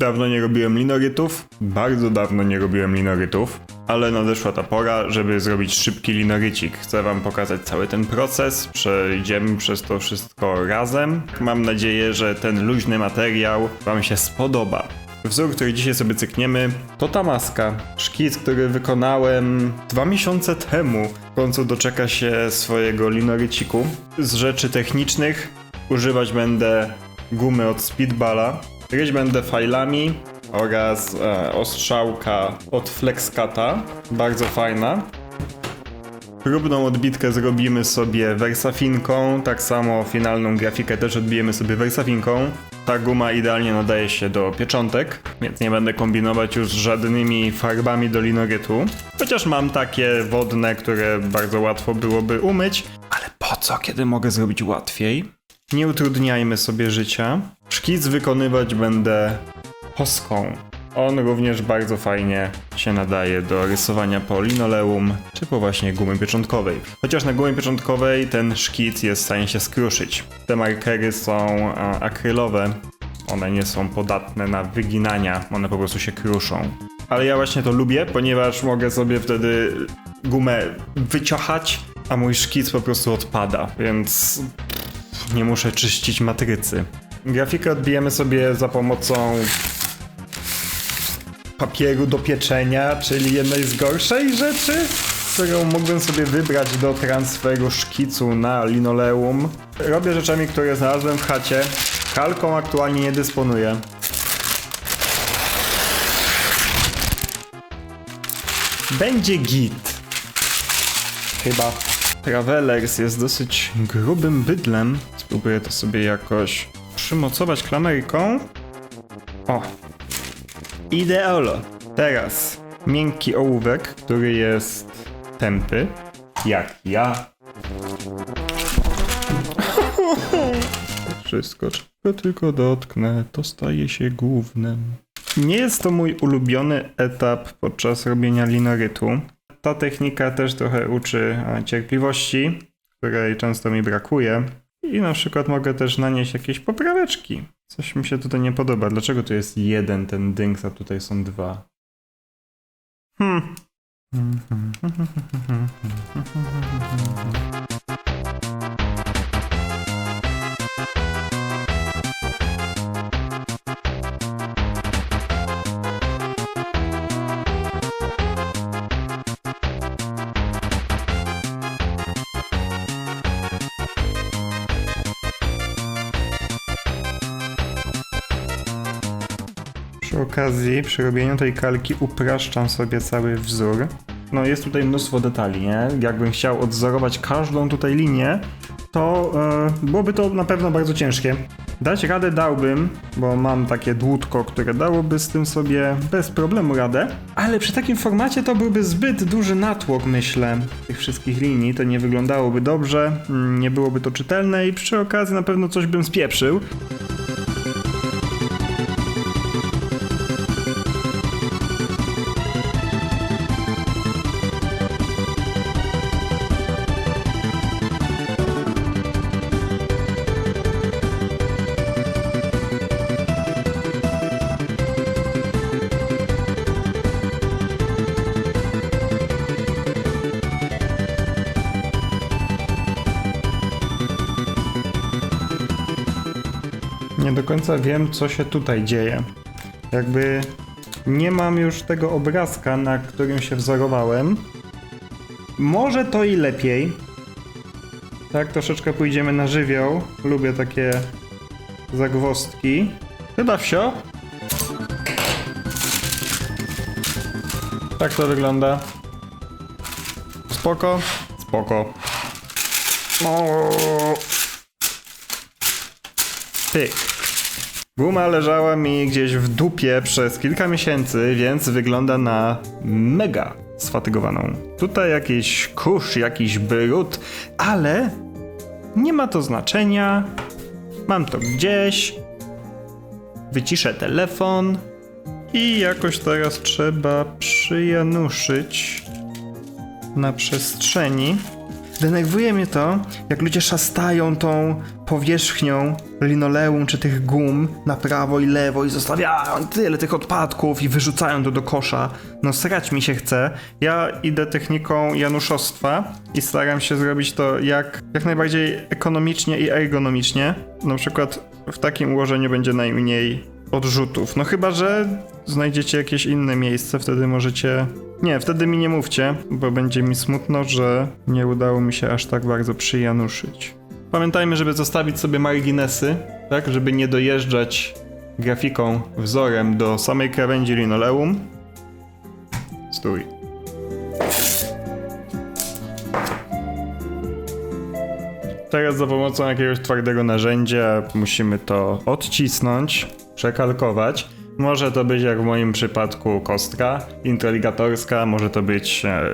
Dawno nie robiłem linorytów, bardzo dawno nie robiłem linorytów, ale nadeszła ta pora, żeby zrobić szybki linorycik. Chcę wam pokazać cały ten proces, przejdziemy przez to wszystko razem. Mam nadzieję, że ten luźny materiał wam się spodoba. Wzór, który dzisiaj sobie cykniemy, to ta maska. Szkic, który wykonałem dwa miesiące temu. W końcu doczeka się swojego linoryciku. Z rzeczy technicznych używać będę gumy od Speedballa. Gryźć będę fajlami oraz e, ostrzałka od Flexcata. Bardzo fajna. Próbną odbitkę zrobimy sobie wersafinką, tak samo finalną grafikę też odbijemy sobie wersafinką. Ta guma idealnie nadaje się do pieczątek, więc nie będę kombinować już żadnymi farbami do linorytu. Chociaż mam takie wodne, które bardzo łatwo byłoby umyć. Ale po co, kiedy mogę zrobić łatwiej? Nie utrudniajmy sobie życia. Szkic wykonywać będę hoską. On również bardzo fajnie się nadaje do rysowania po linoleum, czy po właśnie gumy pieczątkowej. Chociaż na gumie pieczątkowej ten szkic jest w stanie się skruszyć. Te markery są a, akrylowe, one nie są podatne na wyginania, one po prostu się kruszą. Ale ja właśnie to lubię, ponieważ mogę sobie wtedy gumę wyciochać, a mój szkic po prostu odpada, więc nie muszę czyścić matrycy. Grafikę odbijemy sobie za pomocą papieru do pieczenia, czyli jednej z gorszej rzeczy, którą mógłbym sobie wybrać do transferu szkicu na linoleum. Robię rzeczami, które znalazłem w chacie. Kalką aktualnie nie dysponuję. Będzie git. Chyba. Travelers jest dosyć grubym bydlem. Spróbuję to sobie jakoś przymocować klamerką. O, Ideolo. Teraz miękki ołówek, który jest tępy, jak ja. Wszystko, czego tylko dotknę, to staje się głównym. Nie jest to mój ulubiony etap podczas robienia linorytu. Ta technika też trochę uczy e, cierpliwości, której często mi brakuje. I na przykład mogę też nanieść jakieś popraweczki. Coś mi się tutaj nie podoba. Dlaczego tu jest jeden ten dynks, a tutaj są dwa? Hmm. Okazji, przy robieniu tej kalki upraszczam sobie cały wzór. No jest tutaj mnóstwo detali, nie? Jakbym chciał odzorować każdą tutaj linię, to e, byłoby to na pewno bardzo ciężkie. Dać radę dałbym, bo mam takie dłutko, które dałoby z tym sobie bez problemu radę, ale przy takim formacie to byłby zbyt duży natłok, myślę, tych wszystkich linii, to nie wyglądałoby dobrze, nie byłoby to czytelne i przy okazji na pewno coś bym spieprzył. Końca wiem, co się tutaj dzieje. Jakby nie mam już tego obrazka, na którym się wzorowałem. Może to i lepiej. Tak, troszeczkę pójdziemy na żywioł. Lubię takie zagwozdki. Chyba wsio. Tak to wygląda. Spoko. Spoko. O. Pyk. Guma leżała mi gdzieś w dupie przez kilka miesięcy, więc wygląda na mega sfatygowaną. Tutaj jakiś kurz, jakiś brud, ale nie ma to znaczenia. Mam to gdzieś. Wyciszę telefon i jakoś teraz trzeba przyjanuszyć na przestrzeni. Denerwuje mnie to, jak ludzie szastają tą powierzchnią linoleum czy tych gum na prawo i lewo i zostawiają tyle tych odpadków i wyrzucają to do kosza. No srać mi się chce. Ja idę techniką januszostwa i staram się zrobić to jak, jak najbardziej ekonomicznie i ergonomicznie. Na przykład w takim ułożeniu będzie najmniej odrzutów. No chyba, że znajdziecie jakieś inne miejsce, wtedy możecie. Nie, wtedy mi nie mówcie, bo będzie mi smutno, że nie udało mi się aż tak bardzo przyjanuszyć. Pamiętajmy, żeby zostawić sobie marginesy, tak, żeby nie dojeżdżać grafiką, wzorem do samej krawędzi linoleum. Stój. Teraz za pomocą jakiegoś twardego narzędzia musimy to odcisnąć, przekalkować. Może to być jak w moim przypadku kostka introligatorska, może to być e,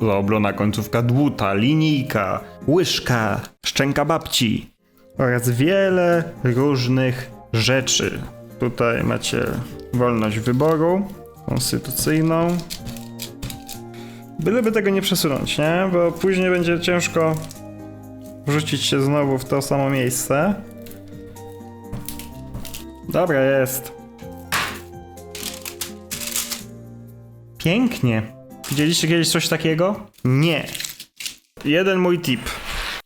zaoblona końcówka dłuta, linijka, łyżka, szczęka babci oraz wiele różnych rzeczy. Tutaj macie wolność wyboru konstytucyjną. Byleby tego nie przesunąć, nie? Bo później będzie ciężko wrzucić się znowu w to samo miejsce. Dobra, jest. Pięknie. Widzieliście kiedyś coś takiego? Nie. Jeden mój tip.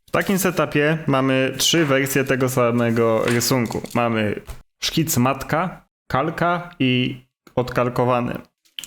W takim setupie mamy trzy wersje tego samego rysunku. Mamy szkic matka, kalka i odkalkowany.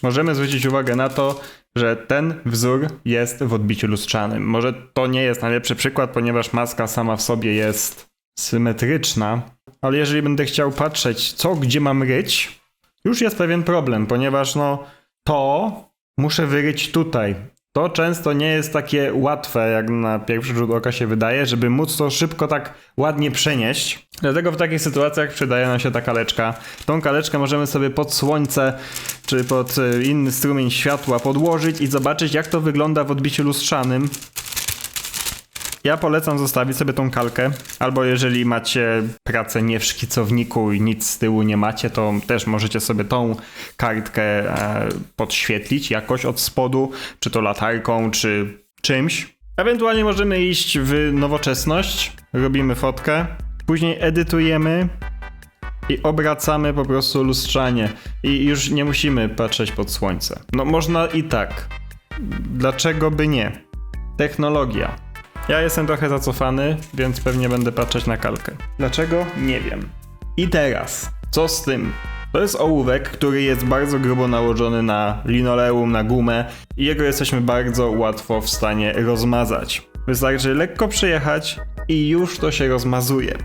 Możemy zwrócić uwagę na to, że ten wzór jest w odbiciu lustrzanym. Może to nie jest najlepszy przykład, ponieważ maska sama w sobie jest symetryczna, ale jeżeli będę chciał patrzeć, co gdzie mam ryć, już jest pewien problem, ponieważ no to muszę wyryć tutaj. To często nie jest takie łatwe, jak na pierwszy rzut oka się wydaje, żeby móc to szybko tak ładnie przenieść. Dlatego w takich sytuacjach przydaje nam się ta kaleczka. Tą kaleczkę możemy sobie pod słońce czy pod e, inny strumień światła podłożyć i zobaczyć, jak to wygląda w odbiciu lustrzanym. Ja polecam zostawić sobie tą kalkę, albo jeżeli macie pracę nie w szkicowniku i nic z tyłu nie macie, to też możecie sobie tą kartkę e, podświetlić jakoś od spodu, czy to latarką, czy czymś. Ewentualnie możemy iść w nowoczesność, robimy fotkę, później edytujemy i obracamy po prostu lustrzanie i już nie musimy patrzeć pod słońce. No można i tak. Dlaczego by nie? Technologia. Ja jestem trochę zacofany, więc pewnie będę patrzeć na kalkę. Dlaczego? Nie wiem. I teraz, co z tym? To jest ołówek, który jest bardzo grubo nałożony na linoleum, na gumę i jego jesteśmy bardzo łatwo w stanie rozmazać. Wystarczy lekko przejechać i już to się rozmazuje.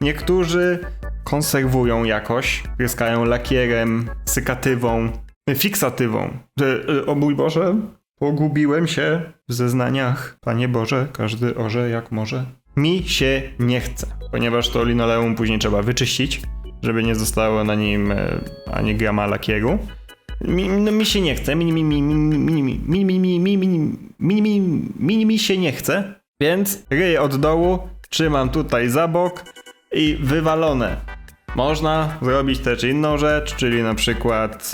Niektórzy konserwują jakoś, pryskają lakierem, sykatywą, fiksatywą. Że, y, o mój Boże, pogubiłem się w zeznaniach. Panie Boże, każdy orze jak może. Mi się nie chce, ponieważ to linoleum później trzeba wyczyścić, żeby nie zostało na nim e, ani grama lakieru. Mi, no, mi się nie chce, mi, mi, mi, mi, mi, mi, mi, mi, mi, mi, mi, mi, mi, się nie chce, więc ryję od dołu, trzymam tutaj za bok i wywalone. Można zrobić też inną rzecz, czyli na przykład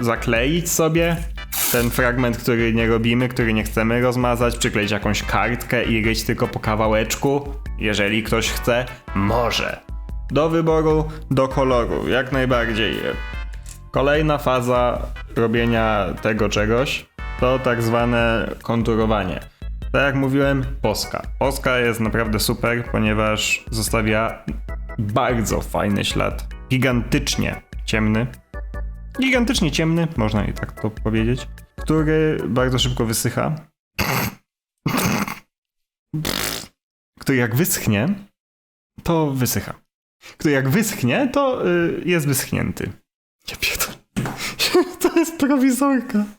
y, zakleić sobie ten fragment, który nie robimy, który nie chcemy rozmazać, przykleić jakąś kartkę i ryć tylko po kawałeczku. Jeżeli ktoś chce, może. Do wyboru, do koloru, jak najbardziej. Kolejna faza robienia tego czegoś to tak zwane konturowanie. Tak jak mówiłem, poska. Poska jest naprawdę super, ponieważ zostawia bardzo fajny ślad. Gigantycznie ciemny. Gigantycznie ciemny, można i tak to powiedzieć. Który bardzo szybko wysycha. Który jak wyschnie, to wysycha. Który jak wyschnie, to y, jest wyschnięty. Ja pierdolę. To jest prowizorka.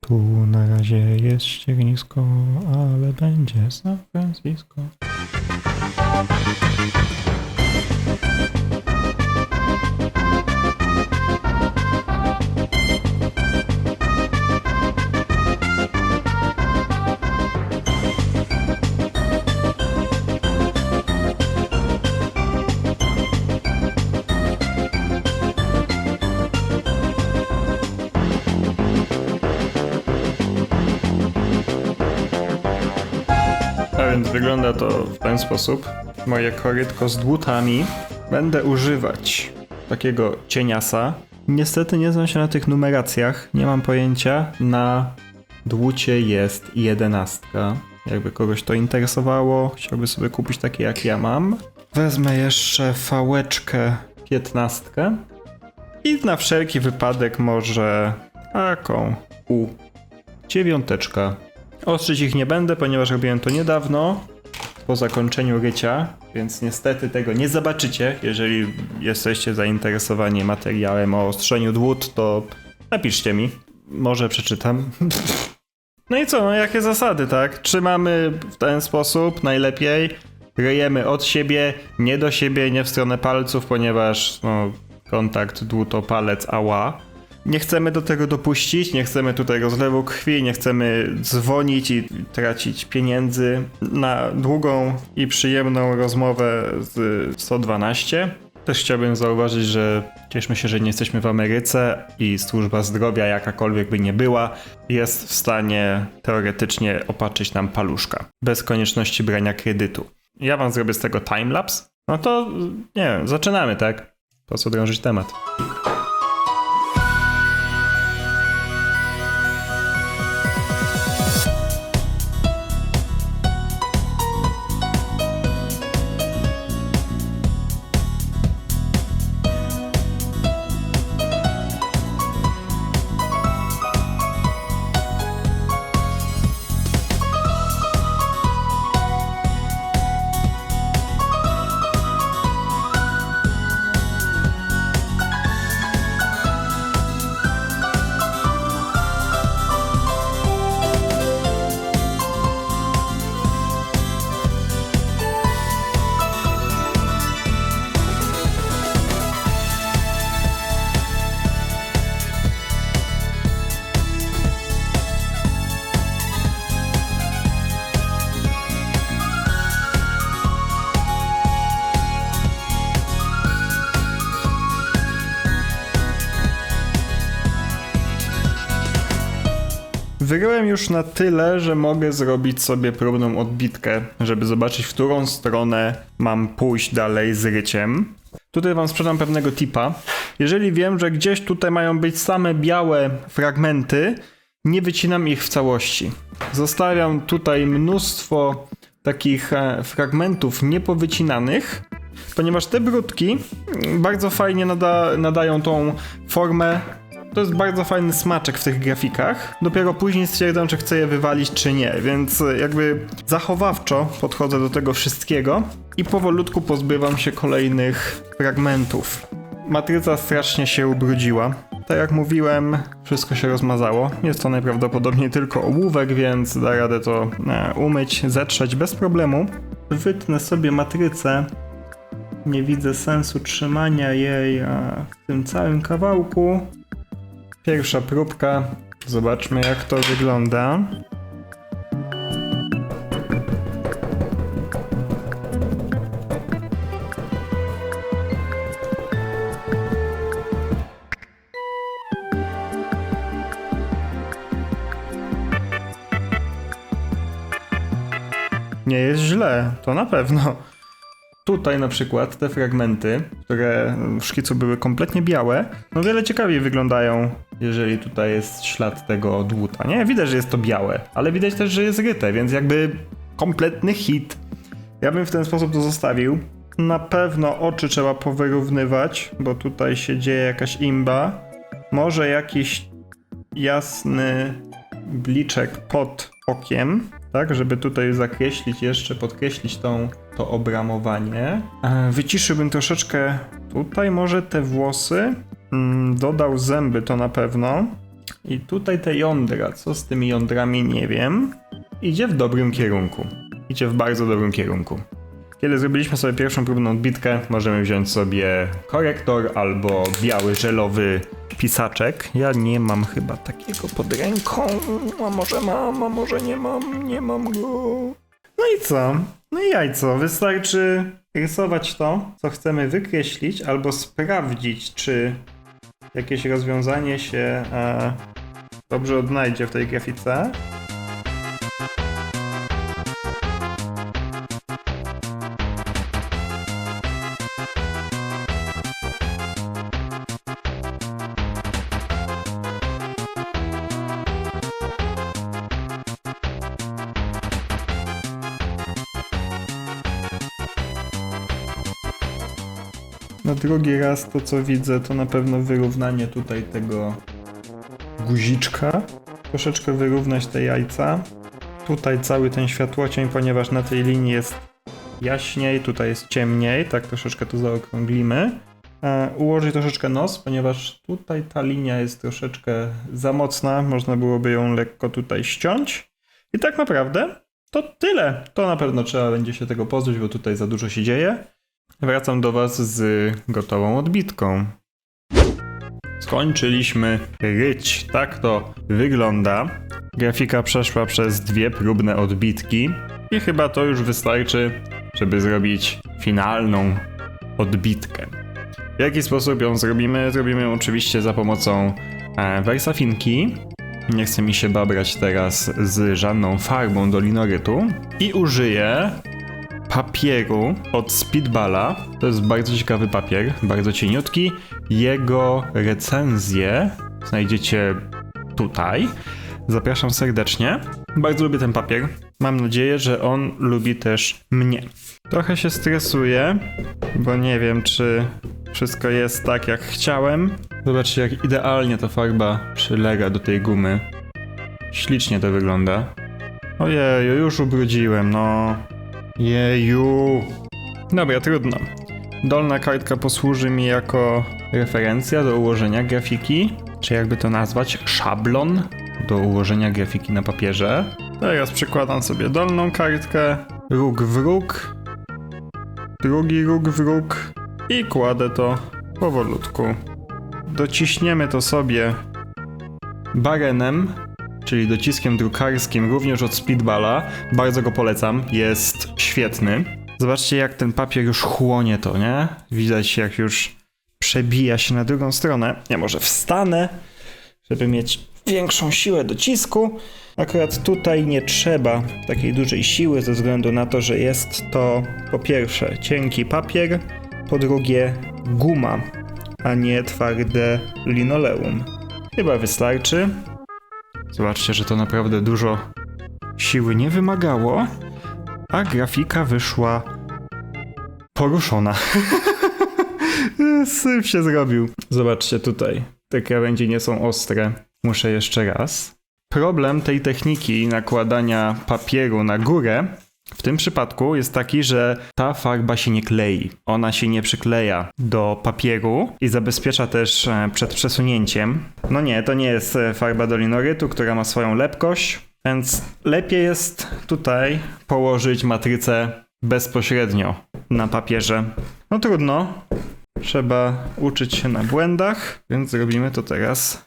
Tu na razie jest ściernisko, ale będzie San Francisco. Wygląda to w ten sposób. Moje korytko z dłutami. Będę używać takiego cieniasa. Niestety nie znam się na tych numeracjach, nie mam pojęcia. Na dłucie jest jedenastka. Jakby kogoś to interesowało, chciałby sobie kupić takie jak ja mam. Wezmę jeszcze fałeczkę piętnastkę. I na wszelki wypadek może taką u dziewiąteczka. Ostrzyć ich nie będę, ponieważ robiłem to niedawno, po zakończeniu rycia, więc niestety tego nie zobaczycie. Jeżeli jesteście zainteresowani materiałem o ostrzeniu dłut, to napiszcie mi. Może przeczytam. No i co, no jakie zasady, tak? Trzymamy w ten sposób najlepiej. Ryjemy od siebie, nie do siebie, nie w stronę palców, ponieważ no, kontakt dłuto-palec ała. Nie chcemy do tego dopuścić, nie chcemy tutaj rozlewu krwi, nie chcemy dzwonić i tracić pieniędzy na długą i przyjemną rozmowę z 112. Też chciałbym zauważyć, że cieszmy się, że nie jesteśmy w Ameryce i służba zdrowia, jakakolwiek by nie była, jest w stanie teoretycznie opatrzyć nam paluszka, bez konieczności brania kredytu. Ja wam zrobię z tego timelapse. No to, nie wiem, zaczynamy, tak? Po co drążyć temat? Wygrałem już na tyle, że mogę zrobić sobie próbną odbitkę, żeby zobaczyć, w którą stronę mam pójść dalej z ryciem. Tutaj wam sprzedam pewnego tipa. Jeżeli wiem, że gdzieś tutaj mają być same białe fragmenty, nie wycinam ich w całości. Zostawiam tutaj mnóstwo takich e, fragmentów niepowycinanych, ponieważ te brudki bardzo fajnie nada, nadają tą formę to jest bardzo fajny smaczek w tych grafikach. Dopiero później stwierdzam, czy chcę je wywalić, czy nie, więc jakby zachowawczo podchodzę do tego wszystkiego i powolutku pozbywam się kolejnych fragmentów. Matryca strasznie się ubrudziła. Tak jak mówiłem, wszystko się rozmazało. Jest to najprawdopodobniej tylko ołówek, więc da radę to e, umyć, zetrzeć bez problemu. Wytnę sobie matrycę. Nie widzę sensu trzymania jej e, w tym całym kawałku. Pierwsza próbka. Zobaczmy jak to wygląda. Nie jest źle, to na pewno. Tutaj na przykład te fragmenty, które w szkicu były kompletnie białe, no wiele ciekawiej wyglądają, jeżeli tutaj jest ślad tego dłuta. Nie, widać, że jest to białe, ale widać też, że jest ryte, więc jakby kompletny hit. Ja bym w ten sposób to zostawił. Na pewno oczy trzeba powyrównywać, bo tutaj się dzieje jakaś imba. Może jakiś jasny bliczek pod okiem, tak, żeby tutaj zakreślić jeszcze, podkreślić tą, to obramowanie. E, Wyciszyłbym troszeczkę tutaj może te włosy, Mm, dodał zęby to na pewno. I tutaj te jądra, co z tymi jądrami nie wiem. Idzie w dobrym kierunku. Idzie w bardzo dobrym kierunku. Kiedy zrobiliśmy sobie pierwszą próbną odbitkę, możemy wziąć sobie korektor albo biały żelowy pisaczek. Ja nie mam chyba takiego pod ręką. A może mam, a może nie mam, nie mam go. No i co? No i jajco. Wystarczy rysować to, co chcemy wykreślić, albo sprawdzić, czy jakieś rozwiązanie się e, dobrze odnajdzie w tej grafice. Drugi raz to co widzę to na pewno wyrównanie tutaj tego guziczka. Troszeczkę wyrównać te jajca. Tutaj cały ten światłocień, ponieważ na tej linii jest jaśniej, tutaj jest ciemniej, tak troszeczkę to zaokrąglimy. E, ułożyć troszeczkę nos, ponieważ tutaj ta linia jest troszeczkę za mocna, można byłoby ją lekko tutaj ściąć. I tak naprawdę to tyle. To na pewno trzeba będzie się tego pozbyć, bo tutaj za dużo się dzieje. Wracam do Was z gotową odbitką. Skończyliśmy ryć. Tak to wygląda. Grafika przeszła przez dwie próbne odbitki i chyba to już wystarczy, żeby zrobić finalną odbitkę. W jaki sposób ją zrobimy? Zrobimy ją oczywiście za pomocą e, wersafinki. Nie chce mi się babrać teraz z żadną farbą do linorytu. I użyję papieru od Speedballa. To jest bardzo ciekawy papier, bardzo cieniutki. Jego recenzję znajdziecie tutaj. Zapraszam serdecznie. Bardzo lubię ten papier. Mam nadzieję, że on lubi też mnie. Trochę się stresuję, bo nie wiem, czy wszystko jest tak, jak chciałem. Zobaczcie, jak idealnie ta farba przylega do tej gumy. Ślicznie to wygląda. Ojeju, już ubrudziłem, no. Jeju. Dobra, trudno. Dolna kartka posłuży mi jako referencja do ułożenia grafiki, czy jakby to nazwać, szablon do ułożenia grafiki na papierze. Teraz przykładam sobie dolną kartkę, róg w róg, drugi róg w róg i kładę to powolutku. Dociśniemy to sobie barenem, czyli dociskiem drukarskim, również od Speedballa. Bardzo go polecam, jest świetny. Zobaczcie, jak ten papier już chłonie to, nie? Widać, jak już przebija się na drugą stronę. Ja może wstanę, żeby mieć większą siłę docisku. Akurat tutaj nie trzeba takiej dużej siły, ze względu na to, że jest to po pierwsze cienki papier, po drugie guma, a nie twarde linoleum. Chyba wystarczy. Zobaczcie, że to naprawdę dużo siły nie wymagało, a grafika wyszła poruszona. Syf się zrobił. Zobaczcie tutaj. Te krawędzie nie są ostre. Muszę jeszcze raz. Problem tej techniki nakładania papieru na górę w tym przypadku jest taki, że ta farba się nie klei. Ona się nie przykleja do papieru i zabezpiecza też e, przed przesunięciem. No nie, to nie jest e, farba do linorytu, która ma swoją lepkość, więc lepiej jest tutaj położyć matrycę bezpośrednio na papierze. No trudno, trzeba uczyć się na błędach, więc zrobimy to teraz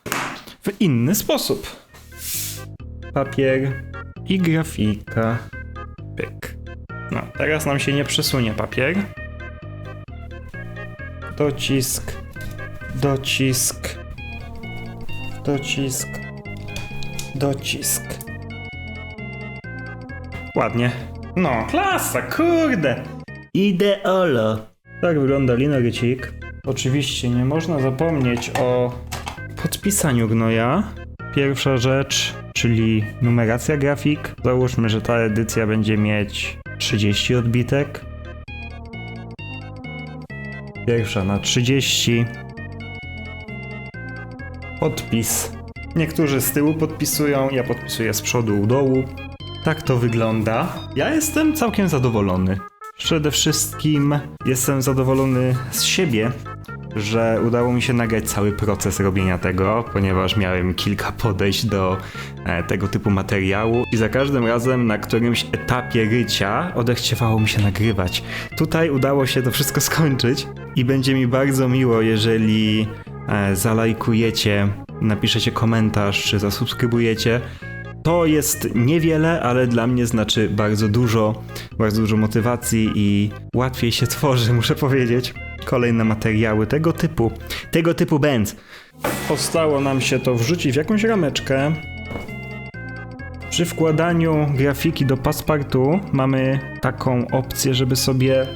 w inny sposób. Papier i grafika. Pyk. No, teraz nam się nie przesunie papier. Docisk. Docisk. Docisk. Docisk. Ładnie. No, klasa, kurde. Ideolo. Tak wygląda linorycik. Oczywiście nie można zapomnieć o podpisaniu gnoja. Pierwsza rzecz, czyli numeracja grafik. Załóżmy, że ta edycja będzie mieć 30 odbitek. Pierwsza na 30. Podpis. Niektórzy z tyłu podpisują, ja podpisuję z przodu u dołu. Tak to wygląda. Ja jestem całkiem zadowolony. Przede wszystkim jestem zadowolony z siebie, że udało mi się nagrać cały proces robienia tego, ponieważ miałem kilka podejść do e, tego typu materiału i za każdym razem na którymś etapie rycia odechciewało mi się nagrywać. Tutaj udało się to wszystko skończyć i będzie mi bardzo miło, jeżeli e, zalajkujecie, napiszecie komentarz czy zasubskrybujecie. To jest niewiele, ale dla mnie znaczy bardzo dużo, bardzo dużo motywacji i łatwiej się tworzy, muszę powiedzieć. Kolejne materiały tego typu, tego typu będ. Postało nam się to wrzucić w jakąś rameczkę. Przy wkładaniu grafiki do paspartu mamy taką opcję, żeby sobie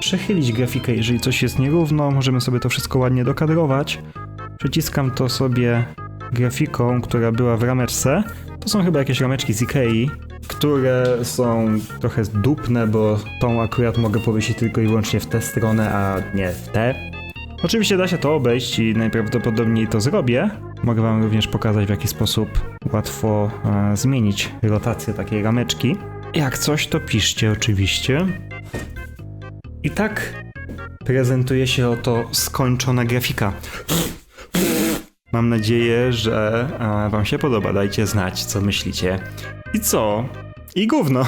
przechylić grafikę, jeżeli coś jest nierówno, możemy sobie to wszystko ładnie dokadrować. Przyciskam to sobie grafiką, która była w rameczce. To są chyba jakieś rameczki z Ikei, które są trochę dupne, bo tą akurat mogę powiesić tylko i wyłącznie w tę stronę, a nie w tę. Oczywiście da się to obejść i najprawdopodobniej to zrobię. Mogę wam również pokazać w jaki sposób łatwo e, zmienić rotację takiej rameczki. Jak coś to piszcie oczywiście. I tak prezentuje się oto skończona grafika. Mam nadzieję, że e, wam się podoba. Dajcie znać, co myślicie. I co? I gówno.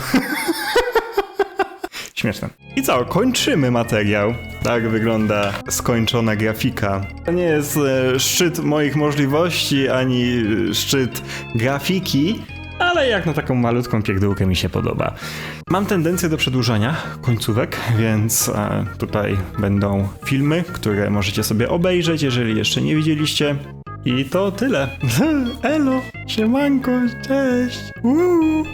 Śmieszne. I co? Kończymy materiał. Tak wygląda skończona grafika. To nie jest e, szczyt moich możliwości, ani e, szczyt grafiki, ale jak na taką malutką pierdółkę mi się podoba. Mam tendencję do przedłużania końcówek, więc e, tutaj będą filmy, które możecie sobie obejrzeć, jeżeli jeszcze nie widzieliście. I to tyle. Elo, siemanko, cześć. Uuu.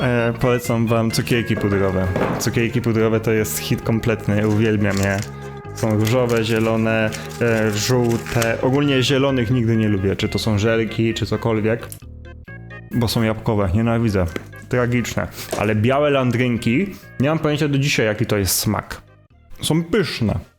E, polecam wam cukierki pudrowe. Cukierki pudrowe to jest hit kompletny, uwielbiam je. Są różowe, zielone, e, żółte. Ogólnie zielonych nigdy nie lubię, czy to są żelki, czy cokolwiek. Bo są jabłkowe, nienawidzę. Tragiczne. Ale białe landrynki, nie mam pojęcia do dzisiaj jaki to jest smak. Są pyszne.